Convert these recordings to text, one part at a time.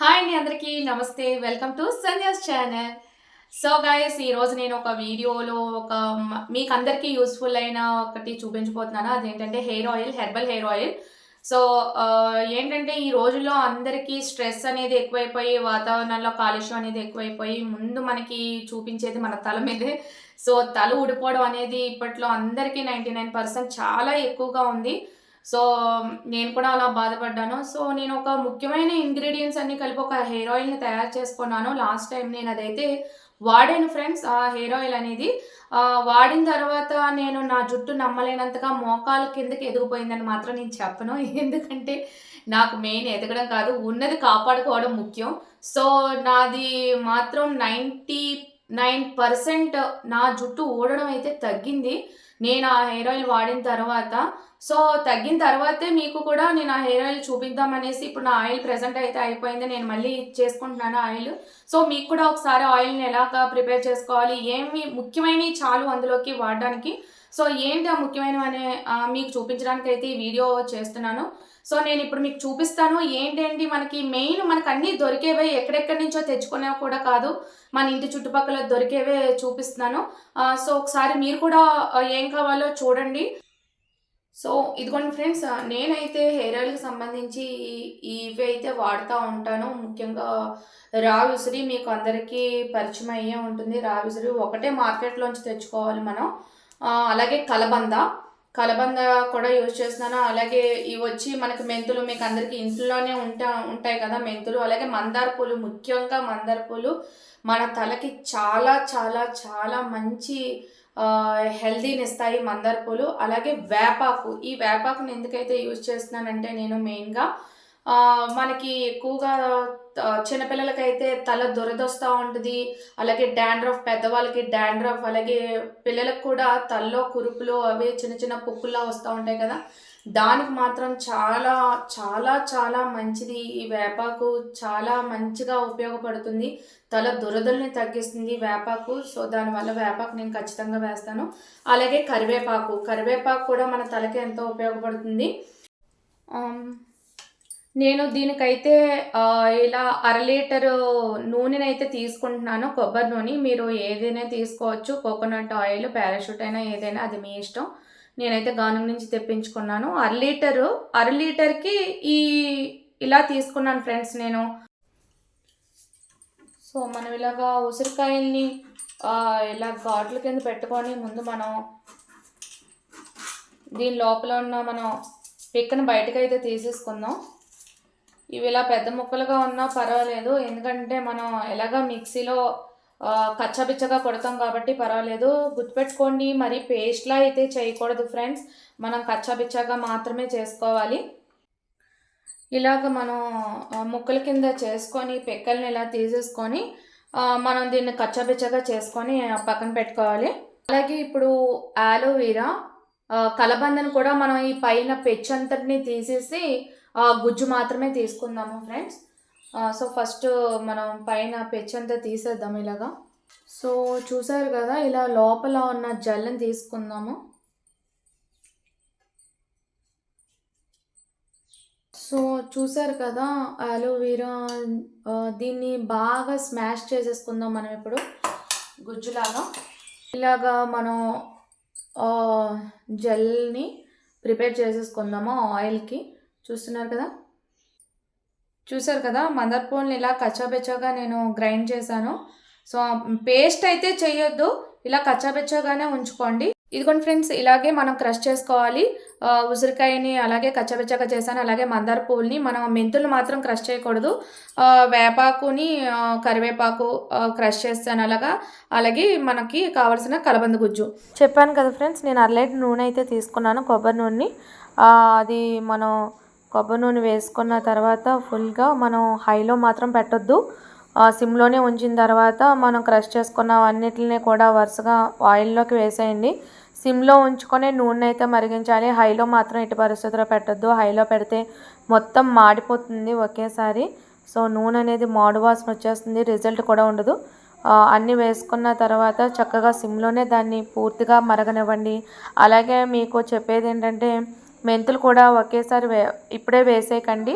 Hi అండి అందరికీ. నమస్తే. Welcome to Sandhya's channel. So guys ఈరోజు నేను ఒక వీడియోలో ఒక మీకు అందరికీ యూస్ఫుల్ అయిన ఒకటి చూపించబోతున్నాను. అదేంటంటే hair oil herbal hair oil so ఏంటంటే ఈ రోజుల్లో అందరికీ స్ట్రెస్ అనేది ఎక్కువైపోయి వాతావరణంలో కాలుష్యం అనేది ఎక్కువైపోయి ముందు మనకి చూపించేది మన తల మీదే. సో తల ఊడిపోవడం అనేది ఇప్పట్లో అందరికీ నైంటీ నైన్ పర్సెంట్ చాలా ఎక్కువగా ఉంది. సో నేను కూడా అలా బాధపడ్డాను. సో నేను ఒక ముఖ్యమైన ఇంగ్రీడియంట్స్ అన్ని కలిపి ఒక హెయిర్ ఆయిల్ని తయారు చేసుకున్నాను. లాస్ట్ టైం నేను అదైతే వాడాను ఫ్రెండ్స్. ఆ హెయిర్ ఆయిల్ అనేది వాడిన తర్వాత నేను నా జుట్టు నమ్మలేనంతగా మోకాలు కిందకి ఎదిగిపోయిందని మాత్రం నేను చెప్పను. ఎందుకంటే నాకు మెయిన్ ఎదగడం కాదు ఉన్నది కాపాడుకోవడం ముఖ్యం. సో నాది మాత్రం నైంటీ నైన్ పర్సెంట్ నా జుట్టు ఊడడం అయితే తగ్గింది. నేను ఆ హెయిర్ ఆయిల్ వాడిన తర్వాత సో తగ్గిన తర్వాతే మీకు కూడా నేను ఆ హెయిర్ ఆయిల్ చూపిద్దామనేసి ఇప్పుడు నా ఆయిల్ ప్రెజెంట్ అయితే అయిపోయింది. నేను మళ్ళీ చేసుకుంటున్నాను ఆయిల్ సో మీకు కూడా ఒకసారి ఆయిల్ని ఎలాగా ప్రిపేర్ చేసుకోవాలి? ఏమి ముఖ్యమైనవి చాలు అందులోకి వాడడానికి. సో ఏంటి ఆ ముఖ్యమైనవి అనే మీకు చూపించడానికి అయితే ఈ వీడియో చేస్తున్నాను. సో నేను ఇప్పుడు మీకు చూపిస్తాను ఏంటండి మనకి మెయిన్ మనకు అన్నీ దొరికేవే ఎక్కడెక్కడి నుంచో తెచ్చుకునేవి కూడా కాదు మన ఇంటి చుట్టుపక్కల దొరికేవే చూపిస్తున్నాను. సో ఒకసారి మీరు కూడా ఏం కావాలో చూడండి. సో ఇదిగోండి ఫ్రెండ్స్ నేనైతే హెయిర్ ఆయిల్కి సంబంధించి ఇవి అయితే వాడుతూ ఉంటాను. ముఖ్యంగా రా విసిరి మీకు అందరికీ పరిచయం అయ్యే ఉంటుంది. రా విసిరి ఒకటే మార్కెట్లోంచి తెచ్చుకోవాలి మనం. అలాగే కలబంద. కలబంద కూడా యూజ్ చేస్తున్నాను. అలాగే ఇవి వచ్చి మనకి మెంతులు మీకు అందరికీ ఇంట్లోనే ఉంటా ఉంటాయి కదా మెంతులు. అలాగే మందార పూలు ముఖ్యంగా మందార పూలు మన తలకి చాలా చాలా చాలా మంచి హెల్దీని ఇస్తాయి మందార పూలు. అలాగే వేపాకు ఈ వేపాకుని ఎందుకైతే యూజ్ చేస్తున్నానంటే నేను మెయిన్గా మనకి ఎక్కువగా చిన్నపిల్లలకైతే తల దురదొస్తూ ఉంటుంది. అలాగే డాండ్రఫ్ పెద్దవాళ్ళకి డాండ్రఫ్ అలాగే పిల్లలకు కూడా తలలో కురుపులు అవి చిన్న చిన్న పుక్కుల్లా వస్తూ ఉంటాయి కదా. దానికి మాత్రం చాలా చాలా చాలా మంచిది ఈ వేపాకు. చాలా మంచిగా ఉపయోగపడుతుంది. తల దురదల్ని తగ్గిస్తుంది వేపాకు. సో దానివల్ల వేపాకు నేను ఖచ్చితంగా వేస్తాను. అలాగే కరివేపాకు. కరివేపాకు కూడా మన తలకి ఎంతో ఉపయోగపడుతుంది. నేను దీనికైతే ఇలా అర లీటరు నూనెనైతే తీసుకుంటున్నాను కొబ్బరి నూనె. మీరు ఏదైనా తీసుకోవచ్చు. కోకోనట్ ఆయిల్ పారాషూట్ అయినా ఏదైనా అది మీ ఇష్టం. నేనైతే గానం నుంచి తెప్పించుకున్నాను. అర లీటరు అర లీటర్కి ఈ ఇలా తీసుకున్నాను ఫ్రెండ్స్ నేను. సో మనం ఇలాగా ఉసిరికాయల్ని ఇలా ఘాట్ల కింద పెట్టుకొని ముందు మనం దీని లోపల ఉన్న మనం పిక్కను బయటకైతే అయితే తీసేసుకుందాం. ఇవి ఇలా పెద్ద ముక్కలుగా ఉన్నా పర్వాలేదు. ఎందుకంటే మనం ఎలాగ మిక్సీలో కచ్చబిచ్చగా కచ్చాబిచ్చగా కొడతాం కాబట్టి పర్వాలేదు. గుర్తుపెట్టుకోండి మరి పేస్ట్లా అయితే చేయకూడదు ఫ్రెండ్స్. మనం కచ్చబిచ్చగా మాత్రమే చేసుకోవాలి. ఇలాగ మనం ముక్కల కింద చేసుకొని పెక్కల్ని ఇలా తీసేసుకొని మనం దీన్ని కచ్చాబిచ్చగా చేసుకొని పక్కన పెట్టుకోవాలి. అలాగే ఇప్పుడు ఆలోవీరా కలబందను కూడా మనం ఈ పైన పెచ్చంతటిని తీసేసి గుజ్జు మాత్రమే తీసుకుందాము ఫ్రెండ్స్ సో ఫస్ట్ మనం పైన పెచ్చంతా తీసేద్దాం ఇలాగా. సో చూసారు కదా ఇలా లోపల ఉన్న జల్లని తీసుకుందాము. సో చూసారు కదా అలోవీరా దీన్ని బాగా స్మాష్ చేసేసుకుందాం మనం ఇప్పుడు గుజ్జులాగా. ఇలాగా మనం జెల్ని ప్రిపేర్ చేసేసుకుందాము ఆయిల్కి చూస్తున్నారు కదా? చూసారు కదా? మదర్ పోల్ని ఇలా కచ్చాబెచ్చాగా నేను గ్రైండ్ చేశాను. సో పేస్ట్ అయితే చేయొద్దు. ఇలా కచ్చాబెచ్చాగానే ఉంచుకోండి. ఇదిగోండి ఫ్రెండ్స్ ఇలాగే మనం క్రష్ చేసుకోవాలి. ఉసిరికాయని అలాగే కచ్చబెచ్చగా చేశాను. అలాగే మందార పూల్ని మనం మెంతులు మాత్రం క్రష్ చేయకూడదు. వేపాకుని కరివేపాకు క్రష్ చేస్తాను అలాగా. అలాగే మనకి కావాల్సిన కలబంద గుజ్జు. చెప్పాను కదా ఫ్రెండ్స్ నేను అర్లైట్ నూనె అయితే తీసుకున్నాను కొబ్బరి నూనెని. అది మనం కొబ్బరి నూనె వేసుకున్న తర్వాత ఫుల్గా మనం హైలో మాత్రం పెట్టొద్దు. సిమ్లోనే ఉంచిన తర్వాత మనం క్రష్ చేసుకున్న అన్నిటిని కూడా వరుసగా ఆయిల్లోకి వేసేయండి. సిమ్లో ఉంచుకొని నూనె అయితే మరిగించాలి. హైలో మాత్రం ఇటు పరిస్థితిలో పెట్టద్దు. హైలో పెడితే మొత్తం మాడిపోతుంది ఒకేసారి. సో నూనె అనేది మాడు వాసన వచ్చేస్తుంది. రిజల్ట్ కూడా ఉండదు. అన్ని అన్నీ వేసుకున్న తర్వాత చక్కగా సిమ్లోనే దాన్ని పూర్తిగా మరగనివ్వండి. అలాగే మీకు చెప్పేది ఏంటంటే మెంతులు కూడా ఒకేసారి వే ఇప్పుడే వేసేయకండి.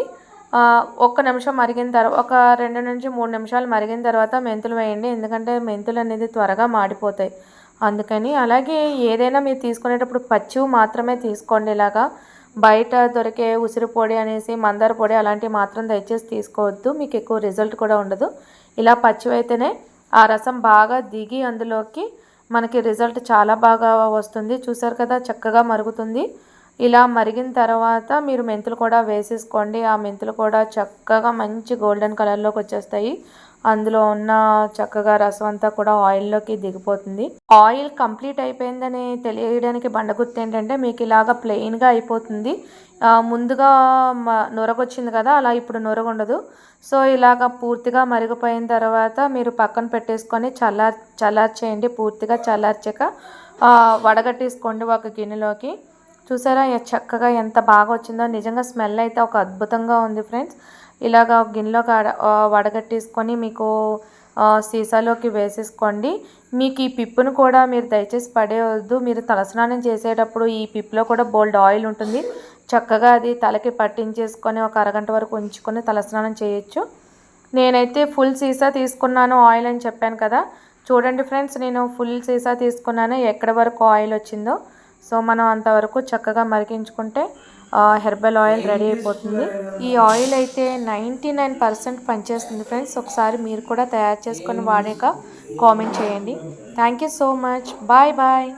ఒక్క నిమిషం మరిగిన తర్వాత ఒక రెండు నుంచి మూడు నిమిషాలు మరిగిన తర్వాత మెంతులు వేయండి. ఎందుకంటే మెంతులు అనేది త్వరగా మాడిపోతాయి. అందుకని అలాగే ఏదైనా మీరు తీసుకునేటప్పుడు పచ్చివి మాత్రమే తీసుకోండి ఇలాగా. బయట దొరికే ఉసిరి పొడి అనేసి మందార పొడి అలాంటివి మాత్రం దయచేసి తీసుకోవద్దు. మీకు ఎక్కువ రిజల్ట్ కూడా ఉండదు. ఇలా పచ్చివి అయితేనే ఆ రసం బాగా దిగి అందులోకి మనకి రిజల్ట్ చాలా బాగా వస్తుంది. చూసారు కదా చక్కగా మరుగుతుంది. ఇలా మరిగిన తర్వాత మీరు మెంతులు కూడా వేసేసుకోండి. ఆ మెంతులు కూడా చక్కగా మంచి గోల్డెన్ కలర్లోకి వచ్చేస్తాయి. అందులో ఉన్న చక్కగా రసం అంతా కూడా ఆయిల్లోకి దిగిపోతుంది. ఆయిల్ కంప్లీట్ అయిపోయిందని తెలియడానికి బండగుర్తు ఏంటంటే మీకు ఇలాగ ప్లెయిన్గా అయిపోతుంది. ముందుగా నొరగొచ్చింది కదా అలా ఇప్పుడు నొరగ సో ఇలాగ పూర్తిగా మరిగిపోయిన తర్వాత మీరు పక్కన పెట్టేసుకొని చల్లార్ చల్లార్చేయండి. పూర్తిగా చల్లార్చాక వడగట్టేసుకోండి ఒక గిన్నెలోకి. చూసారా? చక్కగా ఎంత బాగా వచ్చిందో నిజంగా స్మెల్ అయితే ఒక అద్భుతంగా ఉంది ఫ్రెండ్స్. ఇలాగ గిన్నెలోకి వడగట్టేసుకొని మీకు సీసాలోకి వేసేసుకోండి. మీకు ఈ పిప్పును కూడా మీరు దయచేసి పడేయద్దు. మీరు తలస్నానం చేసేటప్పుడు ఈ పిప్పులో కూడా బోల్డ్ ఆయిల్ ఉంటుంది. చక్కగా అది తలకి పట్టించేసుకొని ఒక అరగంట వరకు ఉంచుకొని తలస్నానం చేయొచ్చు. నేనైతే ఫుల్ సీసా తీసుకున్నాను ఆయిల్ అని చెప్పాను కదా. చూడండి ఫ్రెండ్స్ నేను ఫుల్ సీసా తీసుకున్నాను. ఎక్కడ వరకు ఆయిల్ వచ్చిందో. సో మనం అంతవరకు చక్కగా మరిగించుకుంటే హెర్బల్ ఆయిల్ రెడీ అయిపోతుంది. ఈ ఆయిల్ అయితే నైంటీ నైన్ పర్సెంట్ పనిచేస్తుంది ఫ్రెండ్స్. ఒకసారి మీరు కూడా తయారు చేసుకొని వాడాక కామెంట్ చేయండి. Thank you so much. Bye bye.